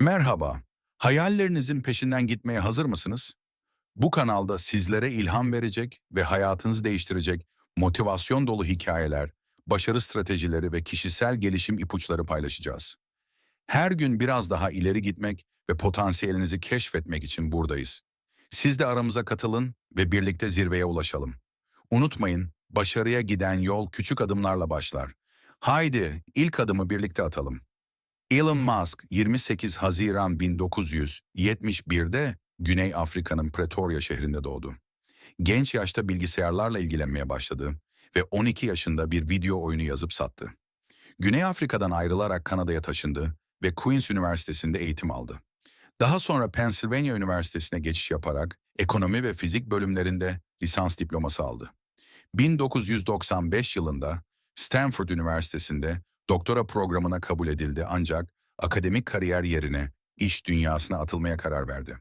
Merhaba, hayallerinizin peşinden gitmeye hazır mısınız? Bu kanalda sizlere ilham verecek ve hayatınızı değiştirecek motivasyon dolu hikayeler, başarı stratejileri ve kişisel gelişim ipuçları paylaşacağız. Her gün biraz daha ileri gitmek ve potansiyelinizi keşfetmek için buradayız. Siz de aramıza katılın ve birlikte zirveye ulaşalım. Unutmayın, başarıya giden yol küçük adımlarla başlar. Haydi ilk adımı birlikte atalım. Elon Musk 28 Haziran 1971'de Güney Afrika'nın Pretoria şehrinde doğdu. Genç yaşta bilgisayarlarla ilgilenmeye başladı ve 12 yaşında bir video oyunu yazıp sattı. Güney Afrika'dan ayrılarak Kanada'ya taşındı ve Queen's Üniversitesi'nde eğitim aldı. Daha sonra Pennsylvania Üniversitesi'ne geçiş yaparak ekonomi ve fizik bölümlerinde lisans diploması aldı. 1995 yılında Stanford Üniversitesi'nde doktora programına kabul edildi ancak akademik kariyer yerine iş dünyasına atılmaya karar verdi.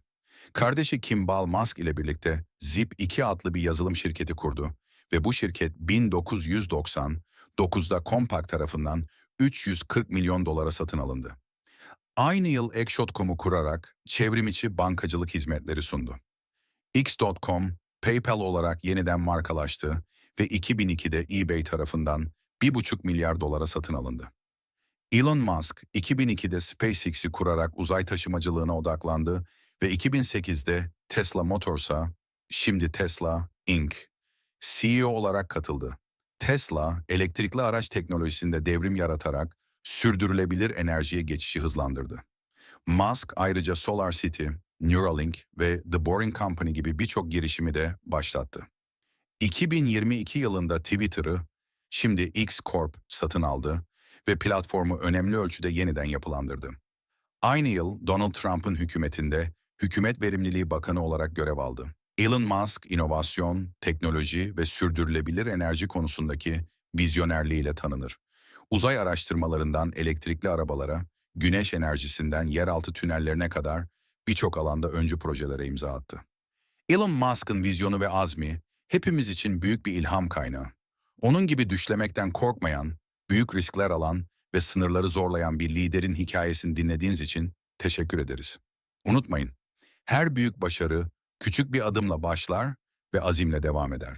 Kardeşi Kimball Musk ile birlikte Zip2 adlı bir yazılım şirketi kurdu ve bu şirket 1999'da Compaq tarafından 340 milyon dolara satın alındı. Aynı yıl Ekshot.com'u kurarak çevrim içi bankacılık hizmetleri sundu. X.com, PayPal olarak yeniden markalaştı ve 2002'de eBay tarafından 1,5 milyar dolara satın alındı. Elon Musk 2002'de SpaceX'i kurarak uzay taşımacılığına odaklandı ve 2008'de Tesla Motors'a, şimdi Tesla Inc. CEO olarak katıldı. Tesla, elektrikli araç teknolojisinde devrim yaratarak sürdürülebilir enerjiye geçişi hızlandırdı. Musk ayrıca Solar City, Neuralink ve The Boring Company gibi birçok girişimi de başlattı. 2022 yılında Twitter'ı, şimdi X Corp satın aldı ve platformu önemli ölçüde yeniden yapılandırdı. Aynı yıl Donald Trump'ın hükümetinde Hükümet Verimliliği Bakanı olarak görev aldı. Elon Musk, inovasyon, teknoloji ve sürdürülebilir enerji konusundaki vizyonerliğiyle tanınır. Uzay araştırmalarından elektrikli arabalara, güneş enerjisinden yeraltı tünellerine kadar birçok alanda öncü projelere imza attı. Elon Musk'ın vizyonu ve azmi hepimiz için büyük bir ilham kaynağı. Onun gibi düşlemekten korkmayan, büyük riskler alan ve sınırları zorlayan bir liderin hikayesini dinlediğiniz için teşekkür ederiz. Unutmayın, her büyük başarı küçük bir adımla başlar ve azimle devam eder.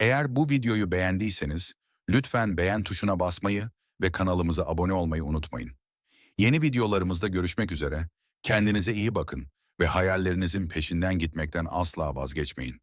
Eğer bu videoyu beğendiyseniz lütfen beğen tuşuna basmayı ve kanalımıza abone olmayı unutmayın. Yeni videolarımızda görüşmek üzere, kendinize iyi bakın ve hayallerinizin peşinden gitmekten asla vazgeçmeyin.